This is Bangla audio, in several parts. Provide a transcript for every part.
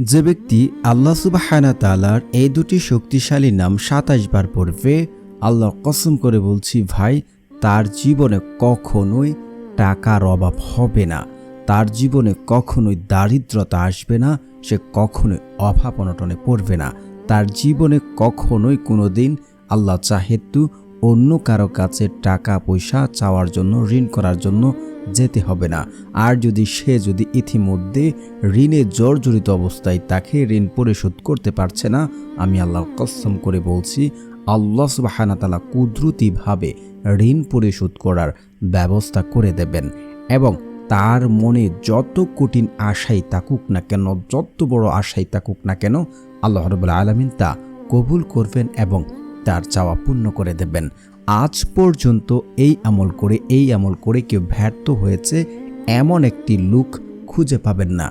যে ব্যক্তি আল্লাহ সুবাহানা তালার এই দুটি শক্তিশালী নাম সাতাশ বার পড়বে, আল্লাহ কসম করে বলছি, ভাই, তার জীবনে কখনোই টাকার অভাব হবে না। তার জীবনে কখনোই দারিদ্রতা আসবে না। সে কখনোই অভাব অনটনে পড়বে না। তার জীবনে কখনোই কোনো দিন আল্লাহ চাহেতু অন্য কারও কাছে টাকা, পয়সা চাওয়ার জন্য, ঋণ করার জন্য যেতে হবে না। আর যদি সে যদি ইতিমধ্যে ঋণে জর্জরিত অবস্থায় তাকে ঋণ পরিশোধ করতে পারছে না, আমি আল্লাহ কসম করে বলছি, আল্লাহ সুবাহানাতালা কুদরতিভাবে ঋণ পরিশোধ করার ব্যবস্থা করে দেবেন এবং তার মনে যত কঠিন আশাই থাকুক না কেন, যত বড় আশাই থাকুক না কেন, আল্লাহ রবুল্লা আলমিন তা কবুল করবেন এবং তার চাওয়া পূর্ণ করে দেবেন। আজ পর্যন্ত এই আমল করে, এই আমল করে কেউ ব্যর্থ হয়েছে এমন একটি লুক খুঁজে পাবেন না।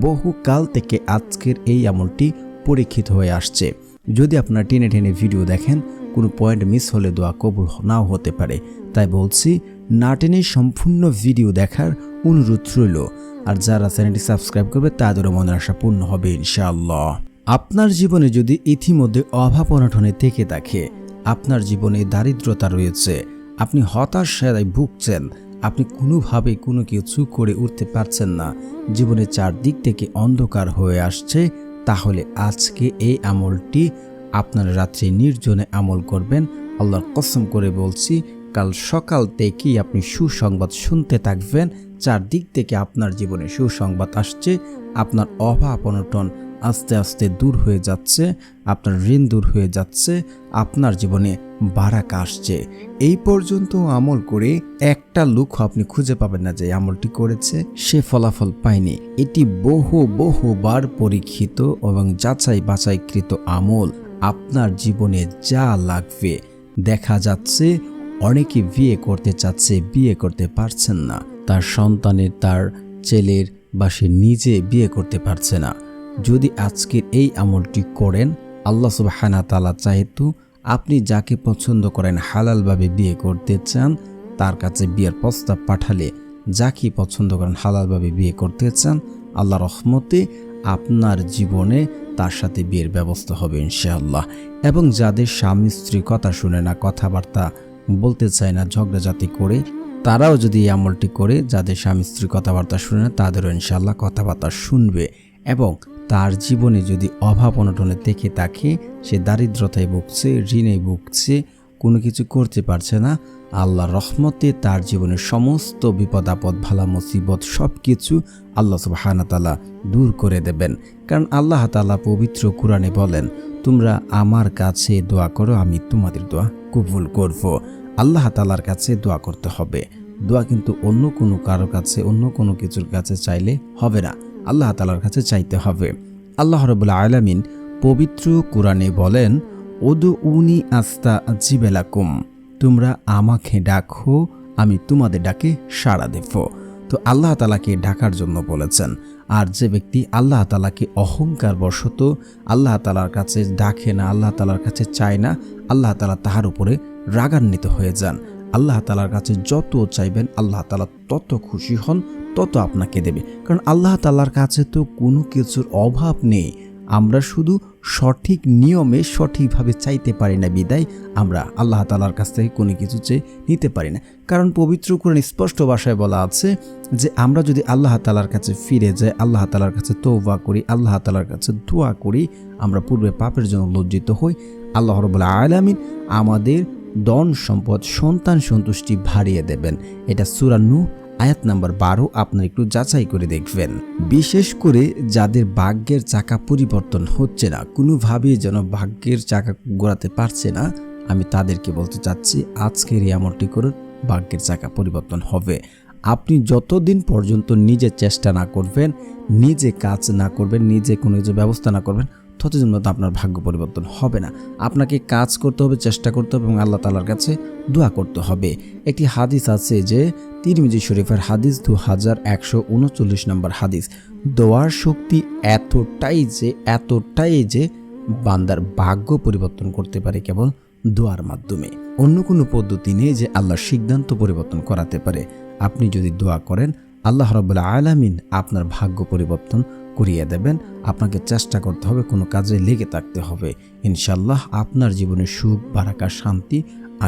বহুকাল থেকে আজকের এই আমলটি পরীক্ষিত হয়ে আসছে। যদি আপনারা টেনে টেনে ভিডিও দেখেন, কোনো পয়েন্ট মিস হলে দোয়া কবুল নাও হতে পারে। তাই বলছি, না টেনে সম্পূর্ণ ভিডিও দেখার অনুরোধ রইল। আর যারা চ্যানেলটি সাবস্ক্রাইব করবে, তাদেরও মনের আশা পূর্ণ হবে, ইনশাআল্লাহ। আপনার জীবনে যদি ইতিমধ্যে অভাব অনটনে থেকে থাকে, আপনার জীবনে দারিদ্রতা রয়েছে, আপনি হতাশায় ভুগছেন, আপনি কোনোভাবে কোনো কিছু করে উঠতে পারছেন না জীবনে চারদিক থেকে অন্ধকার হয়ে আসছে, তাহলে আজকে এই আমলটি আপনার রাত্রে নির্জনে আমল করবেন। আল্লাহর কসম করে বলছি, কাল সকাল থেকেই আপনি সুসংবাদ শুনতে থাকবেন, চারদিক থেকে আপনার জীবনে সুসংবাদ আসছে, আপনার অভাব অনটন আস্তে আস্তে দূর হয়ে যাচ্ছে, আপনার ঋণ দূর হয়ে যাচ্ছে, আপনার জীবনে বারাকা আসছে। এই পর্যন্ত আমল করে একটা লুক আপনি খুঁজে পাবেন না যে আমলটি করেছে, সে ফলাফল পায়নি। এটি বহু বহুবার পরীক্ষিত এবং যাচাই বাছাইকৃত আমল। আপনার জীবনে যা লাগবে, দেখা যাচ্ছে, অনেকে বিয়ে করতে চাচ্ছে, বিয়ে করতে পারছেন না। তার সন্তানের, তার ছেলের বা সে নিজে বিয়ে করতে পারছে না। যদি আজকের এই আমলটি করেন, আল্লাহ সুবাহানা তালা চাহেতু আপনি যাকে পছন্দ করেন হালালভাবে বিয়ে করতে চান, তার কাছে বিয়ের প্রস্তাব পাঠালে যাকে পছন্দ করেন হালালভাবে বিয়ে করতে চান আল্লাহ রহমতে আপনার জীবনে তার সাথে বিয়ের ব্যবস্থা হবে ইনশাআল্লাহ। এবং যাদের স্বামী স্ত্রী কথা শুনে না, কথাবার্তা বলতে চায় না ঝগড়াঝাতি করে, তারাও যদি এই আমলটি করে, যাদের স্বামী স্ত্রী কথাবার্তা শুনে না, তাদেরও ইনশাআল্লাহ কথাবার্তা শুনবে এবং তার জীবনে যদি অভাব অনটনে দেখে তাকে, সে দারিদ্রতায় ভুগছে, ঋণে ভুগছে, কোনো কিছু করতে পারছে না আল্লাহ রহমতে তার জীবনের সমস্ত বিপদ, আপদ, ভালা, মুসিবত সব কিছু আল্লাহ সুবাহানাতালা দূর করে দেবেন। কারণ আল্লাহ তালা পবিত্র কোরআনে বলেন, তোমরা আমার কাছে দোয়া করো, আমি তোমাদের দোয়া কবুল করব। আল্লাহ তালার কাছে দোয়া করতে হবে। দোয়া কিন্তু অন্য কোনো কারোর কাছে, অন্য কোনো কিছুর কাছে চাইলে হবে না। আল্লাহ তালার কাছে চাইতে হবে। আল্লাহ রবুল্লা আলামিন পবিত্র কোরআনে বলেন ওদু উনি আস্তা জিবেলাকুম তোমরা আমাকে ডাকো, আমি তোমাদের ডাকে সাড়া দেব। তো আল্লাহ তালাকে ডাকার জন্য বলেছেন, আর যে ব্যক্তি আল্লাহ তালাকে অহংকার বশত আল্লাহ তালার কাছে ডাকে না, আল্লাহ তালার কাছে চায় না, আল্লাহ তালা তাহার উপরে রাগান্বিত হয়ে যান। আল্লাহ তালার কাছে যত চাইবেন, আল্লাহ তালা তত খুশি হন, তত আপনাকে দেবে। কারণ আল্লাহ তালার কাছে তো কোনো কিছুর অভাব নেই। আমরা শুধু সঠিক নিয়মে সঠিকভাবে চাইতে পারি না বিদায়, আমরা আল্লাহ তালার কাছ থেকে কোনো কিছু চেয়ে নিতে পারি না। কারণ পবিত্র কোরআন স্পষ্ট ভাষায় বলা আছে যে, আমরা যদি আল্লাহ তালার কাছে ফিরে যাই, আল্লাহ তালার কাছে তৌবা করি, আল্লাহ তালার কাছে দোয়া করি, আমরা পূর্বে পাপের জন্য লজ্জিত হই। আল্লাহ রবুল্লা আলামিন আমাদের দন সম্পদ, সন্তান সন্তুষ্টি বাড়িয়ে দেবেন। এটা সুরান্নু আয়াত নাম্বার বারো, আপনার একটু যাচাই করে দেখবেন। বিশেষ করে যাদের ভাগ্যের চাকা পরিবর্তন হচ্ছে না, কোনোভাবেই যেন ভাগ্যের চাকা গোড়াতে পারছে না, আমি তাদেরকে বলতে চাচ্ছি, আজকের এই আমলটি করে ভাগ্যের চাকা পরিবর্তন হবে। আপনি যতদিন পর্যন্ত নিজে চেষ্টা না করবেন, নিজে কাজ না করবেন, নিজে কোনো কিছু ব্যবস্থা না করবেন ততদিন আপনার ভাগ্য পরিবর্তন হবে না। আপনাকে কাজ করতে হবে, চেষ্টা করতে হবে এবং আল্লাহ তালার কাছে দোয়া করতে হবে। একটি হাদিস আছে যে তিরমিজি শরীফের হাদিস দু হাজার একশো উনচল্লিশ নম্বর হাদিস, দোয়ার শক্তি এতটাই যে এতটাই যে বান্দার ভাগ্য পরিবর্তন করতে পারে কেবল দোয়ার মাধ্যমে। অন্য কোনো পদ্ধতি নেই যে আল্লাহর সিদ্ধান্ত পরিবর্তন করাতে পারে। আপনি যদি দোয়া করেন, আল্লাহ রবাহ আলামিন আপনার ভাগ্য পরিবর্তন করিয়ে দেবেন। আপনাকে চেষ্টা করতে হবে, কোনো কাজে লেগে থাকতে হবে। ইনশাল্লাহ আপনার জীবনে সুখ, বারাকা, শান্তি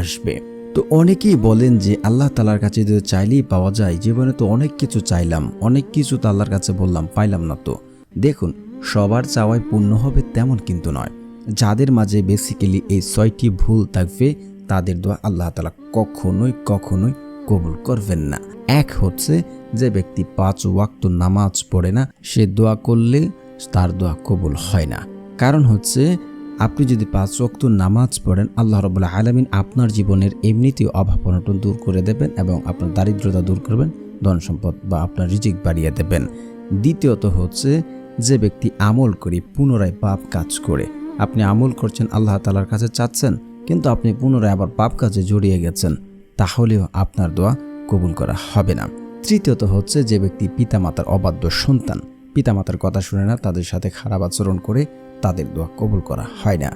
আসবে। তো অনেকেই বলেন যে, আল্লাহ তালার কাছে যদি চাইলেই পাওয়া যায়, জীবনে তো অনেক কিছু চাইলাম, অনেক কিছু তো আল্লাহর কাছে বললাম, পাইলাম না তো। দেখুন, সবার চাওয়ায় পূর্ণ হবে তেমন কিন্তু নয়। যাদের মাঝে বেসিক্যালি এই ছয়টি ভুল থাকবে, তাদের দোয়া আল্লাহ তালা কখনোই কখনোই কবুল করবেন না। এক হচ্ছে যে ব্যক্তি পাঁচ ওয়াক্ত নামাজ পড়ে না, সে দোয়া করলে তার দোয়া কবুল হয় না। কারণ হচ্ছে, আপনি যদি পাঁচ ওয়াক্ত নামাজ পড়েন, আল্লাহ রবুল্লাহ আলমিন আপনার জীবনের এমনিতেই অভাব অনটন দূর করে দেবেন এবং আপনার দারিদ্রতা দূর করবেন, ধন সম্পদ বা আপনার রিজিক বাড়িয়ে দেবেন। দ্বিতীয়ত হচ্ছে, যে ব্যক্তি আমল করে, পুনরায় পাপ কাজ করে। আপনি আমল করছেন, আল্লাহ তালার কাছে চাচ্ছেন, কিন্তু আপনি পুনরায় আবার পাপ কাজে জড়িয়ে গেছেন, তাহলেও আপনার দোয়া কবুল করা হবে না। তৃতীয়ত হচ্ছে যে ব্যক্তি পিতামাতার অবাধ্য সন্তান। পিতামাতার কথা শুনে না তাদের সাথে খারাপ আচরণ করে তাদের দোয়া কবুল করা হয় না।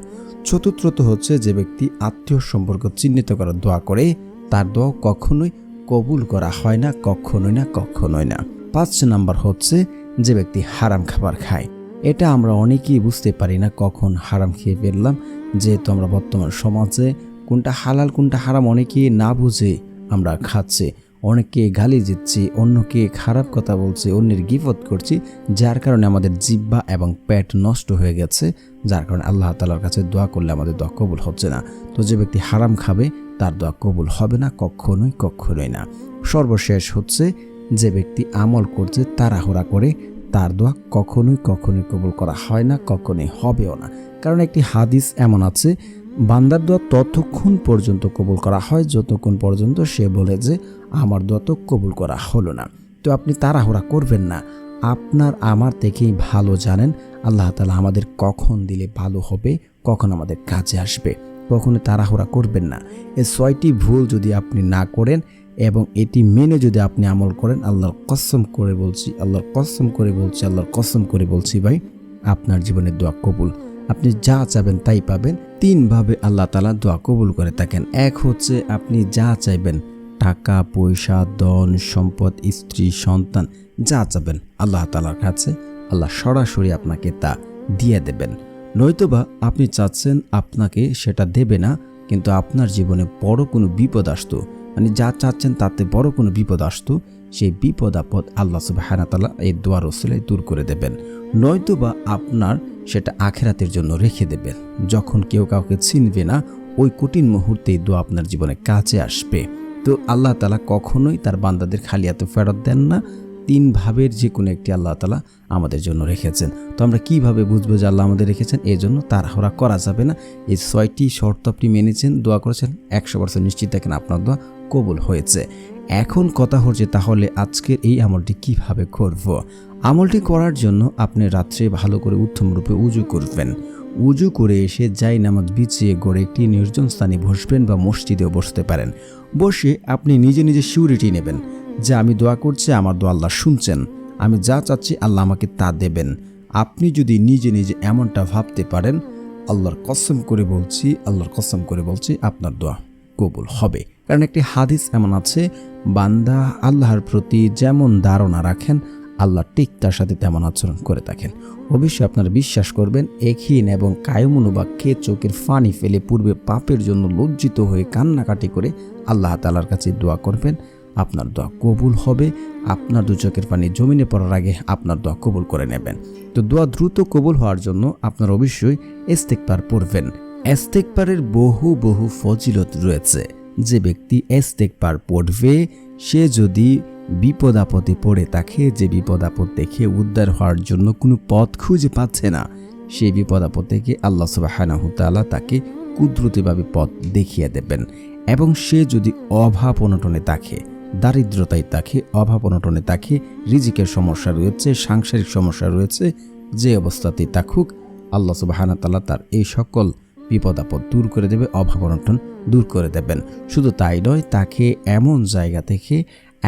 চতুর্থত হচ্ছে যে ব্যক্তি আত্মীয় সম্পর্ক চিহ্নিত করার দোয়া করে, তার দোয়া কখনোই কবুল করা হয় না, কখনোই না কখনোই না। পাঁচ নাম্বার হচ্ছে যে ব্যক্তি হারাম খাবার খায়। এটা আমরা অনেকেই বুঝতে পারি না কখন হারাম খেয়ে ফেললাম, যেহেতু আমরা বর্তমান সমাজে কোনটা হালাল, কোনটা হারাম অনেকেই না বুঝে আমরা খাচ্ছি। অনেককে গালি দিচ্ছি, অন্যকে খারাপ কথা বলছি, অন্যের গিফত করছি, যার কারণে আমাদের জিব্বা এবং পেট নষ্ট হয়ে গেছে, যার কারণে আল্লাহ তালার কাছে দোয়া করলে আমাদের দোয়া কবুল হচ্ছে না। তো যে ব্যক্তি হারাম খাবে, তার দোয়া কবুল হবে না, কখনোই কখনোই না। সর্বশেষ হচ্ছে, যে ব্যক্তি আমল করছে, তাড়াহুড়া করে, তার দোয়া কখনোই কখনোই কবুল করা হয় না, কখনোই হবেও না। কারণ একটি হাদিস এমন আছে বান্দার দোয়া ততক্ষণ পর্যন্ত কবুল করা হয়, যতক্ষণ পর্যন্ত সে বলে যে, আমার দোয়া তো কবুল করা হলো না। তো আপনি তাড়াহুড়া করবেন না। আপনার আমার থেকেই ভালো জানেন, আল্লাহ তালা আমাদের কখন দিলে ভালো হবে, কখন আমাদের কাজে আসবে। কখনো তাড়াহুড়া করবেন না। এই ছয়টি ভুল যদি আপনি না করেন এবং এটি মেনে যদি আপনি আমল করেন, আল্লাহর কসম করে বলছি, আল্লাহর কসম করে বলছি, আল্লাহর কসম করে বলছি ভাই, আপনার জীবনের দোয়া কবুল। আপনি যা চাবেন তাই পাবেন। তিনভাবে আল্লাহ তালা দোয়া কবুল করে থাকেন। এক হচ্ছে আপনি যা চাইবেন, টাকা, পয়সা, ধন, সম্পদ, স্ত্রী, সন্তান, যা চাবেন আল্লাহ তালার কাছে, আল্লাহ সরাসরি আপনাকে তা দিয়ে দেবেন। নয়তোবা আপনি চাচ্ছেন আপনাকে সেটা দেবে না, কিন্তু আপনার জীবনে বড় কোনো বিপদ আসতো। মানে যা চাচ্ছেন তাতে বড় কোনো বিপদ আসতো সেই বিপদ আপদ আল্লাহ সুবাহানাতালা এই দোয়া রসুলে দূর করে দেবেন। নয়তোবা আপনার সেটা আখেরাতের জন্য রেখে দেবেন। যখন কেউ কাউকে চিনবে না, ওই কঠিন মুহূর্তেই দোয়া আপনার জীবনে কাছে আসবে। তো আল্লাহ তালা কখনোই তার বান্দাদের খালি এত ফেরত দেন না। তিন ভাবের যে কোনো একটি আল্লাহ তালা আমাদের জন্য রেখেছেন। তো আমরা কীভাবে বুঝব যে আল্লাহ আমাদের রেখেছেন? এই জন্য তাড়াহুড়া করা যাবে না। এই ছয়টি শর্ত আপনি মেনেছেন, দোয়া করেছেন, একশো পার্সেন্ট নিশ্চিত থাকেন আপনার দোয়া কবুল হয়েছে। এখন কথা হচ্ছে তাহলে আজকের এই আমলটি কীভাবে করব? আমলটি করার জন্য আপনি রাত্রে ভালো করে উত্তম রূপে উজু করবেন। উজু করে এসে যাই নামাজ বিছিয়ে গড়ে একটি নির্জন স্থানে বসবেন বা মসজিদেও বসতে পারেন। বসে আপনি নিজে নিজে সিউরিটি নেবেন। যে আমি দোয়া করছি, আমার দোয়া আল্লাহ শুনছেন। আমি যা চাচ্ছি, আল্লাহ আমাকে তা দেবেন। আপনি যদি নিজে নিজে এমনটা ভাবতে পারেন, আল্লাহর কসম করে বলছি, আল্লাহর কসম করে বলছি আপনার দোয়া। কবুল হবে। কারণ একটি হাদিস এমন আছে, বান্দা আল্লাহর প্রতি যেমন ধারণা রাখেন, আল্লাহ ঠিক তার সাথে তেমন আচরণ করে থাকেন। অবশ্যই আপনারা বিশ্বাস করবেন, একহীন এবং কায়মনোবাক্যে চোখের ফানি ফেলে পূর্বে পাপের জন্য লজ্জিত হয়ে কান্নাকাটি করে আল্লাহ তালার কাছে দোয়া করবেন, আপনার দোয়া কবুল হবে, আপনার দু চোখের পানি জমিনে পড়ার আগে আপনার দোয়া কবুল করে নেবেন। তো দোয়া দ্রুত কবুল হওয়ার জন্য আপনার অবশ্যই এস্তেকবার পড়বেন। এস্তেকবারের বহু বহু ফজিলত রয়েছে। যে ব্যক্তি এস্তেকবার পড়বে, সে যদি বিপদ আপদে পড়ে তাকে যে বিপদ আপদ দেখে উদ্ধার হওয়ার জন্য কোনো পথ খুঁজে পাচ্ছে না, সেই বিপদ আপদ থেকে আল্লাহ সুবাহানাহুতালা তাকে কুদরতিভাবে পথ দেখিয়ে দেবেন। এবং সে যদি অভাব অনটনে থাকে, দারিদ্রতায় তাকে অভাব অনটনে তাকে রিজিকের সমস্যা রয়েছে, সাংসারিক সমস্যা রয়েছে, যে অবস্থাতেই থাকুক, আল্লাহ সুবাহানা তালা তার এই সকল বিপদ আপদ দূর করে দেবে, অভাব অনটন দূর করে দেবেন। শুধু তাই নয়, তাকে এমন জায়গা থেকে,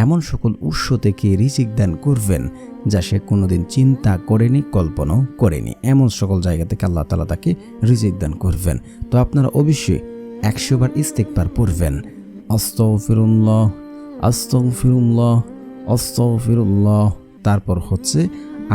এমন সকল উৎস থেকে রিজিক দান করবেন যা সে কোনোদিন চিন্তা করেনি, কল্পনাও করেনি। এমন সকল জায়গা থেকে আল্লাহ তালা তাকে রিজিক দান করবেন। তো আপনারা অবশ্যই একশোবার ইস্তেকবার পড়বেন। আস্তফিরুল্লাহ আস্তফিরুল্লাহ আস্তফিরুল্লাহ তারপর হচ্ছে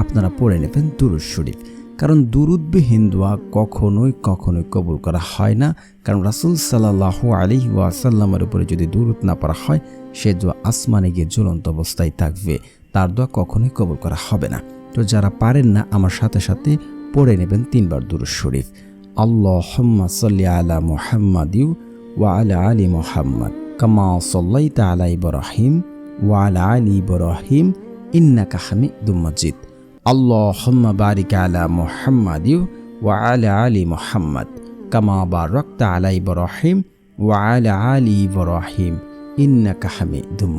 আপনারা পড়ে নেবেন দুরুদ শরীফ। কারণ দুরুদবিহীন দোয়া কখনোই কখনোই কবুল করা হয় না। কারণ রাসুল সাল্লাহ আলী ওয়াসাল্লামের উপরে যদি দুরুদ না পড়া হয়, সে দোয়া আসমানে গিয়ে জ্বলন্ত অবস্থায় থাকবে। তার দোয়া কখনোই কবুল করা হবে না। তো যারা পারেন না, আমার সাথে সাথে পড়ে নেবেন তিনবার দুরুদ শরীফ। আল্লাহ সাল্লি আলা মুহাম্মাদিউ ওয়া আলা আলী মোহাম্মদ। কামা সাল্লাইতা আলা ইব্রাহিম ওয়া আলা আলী ইব্রাহিম ইন্নাকা হামিদুম মাজিদ। আলা আলা আলী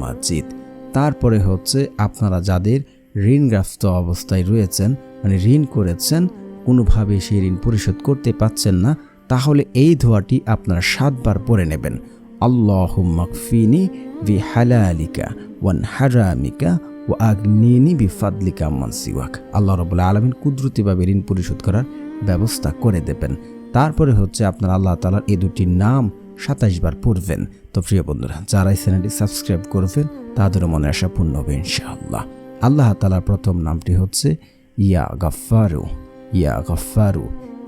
মাজিদ। তারপরে হচ্ছে আপনারা যাদের ঋণগ্রস্ত অবস্থায় রয়েছেন মানে ঋণ করেছেন, কোনোভাবে সেই ঋণ পরিশোধ করতে পাচ্ছেন না, তাহলে এই ধোয়াটি আপনারা সাতবার পড়ে নেবেন। আল্লাহ মকফিনি বি হালালিকা ওয়ান হারামিকা ও আগ্নিনি বি ফাদলিকা মানসিওয়াক আল্লাহ রবুল্লা আলমিন কুদরতিভাবে ঋণ পরিশোধ করার ব্যবস্থা করে দেবেন। তারপরে হচ্ছে আপনার আল্লাহ তালার এই দুটি নাম সাতাইশ বার পড়বেন। তো প্রিয় বন্ধুরা, যারা এই চ্যানেলটি সাবস্ক্রাইব করবেন, তাদেরও মনে আশা পূর্ণ হবে ইনশাআল্লাহ। আল্লাহ তালার প্রথম নামটি হচ্ছে ইয়া গাফারু ইয়া গাফারু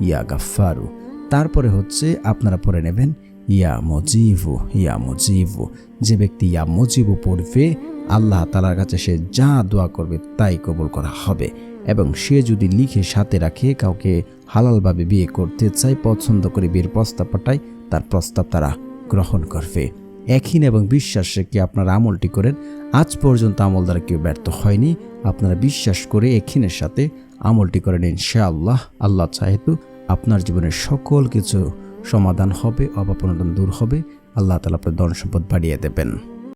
ইয়া গাফারু তারপরে হচ্ছে আপনারা পড়ে নেবেন ইয়া মজিবু ইয়া মজিবু। যে ব্যক্তি ইয়া মজিবু পড়বে, আল্লাহ তালার কাছে সে যা দোয়া করবে তাই কবুল করা হবে। এবং সে যদি লিখে সাথে রাখে, কাউকে হালালভাবে বিয়ে করতে চায়, পছন্দ করে বিয়ের প্রস্তাব পাঠায়, তার প্রস্তাব তারা গ্রহণ করবে। একহীন এবং বিশ্বাস রেখে আপনারা আমলটি করেন? আজ পর্যন্ত আমল দ্বারা কেউ ব্যর্থ হয়নি। আপনারা বিশ্বাস করে একহীনের সাথে আমলটি করেন ইনশাআল্লাহ। আল্লাহ চাহেতু আপনার জীবনের সকল কিছু সমাধান হবে অবাপনদন দূর হবে। আল্লাহ তালা আপনার ধন সম্পদ বাড়িয়ে দেবেন।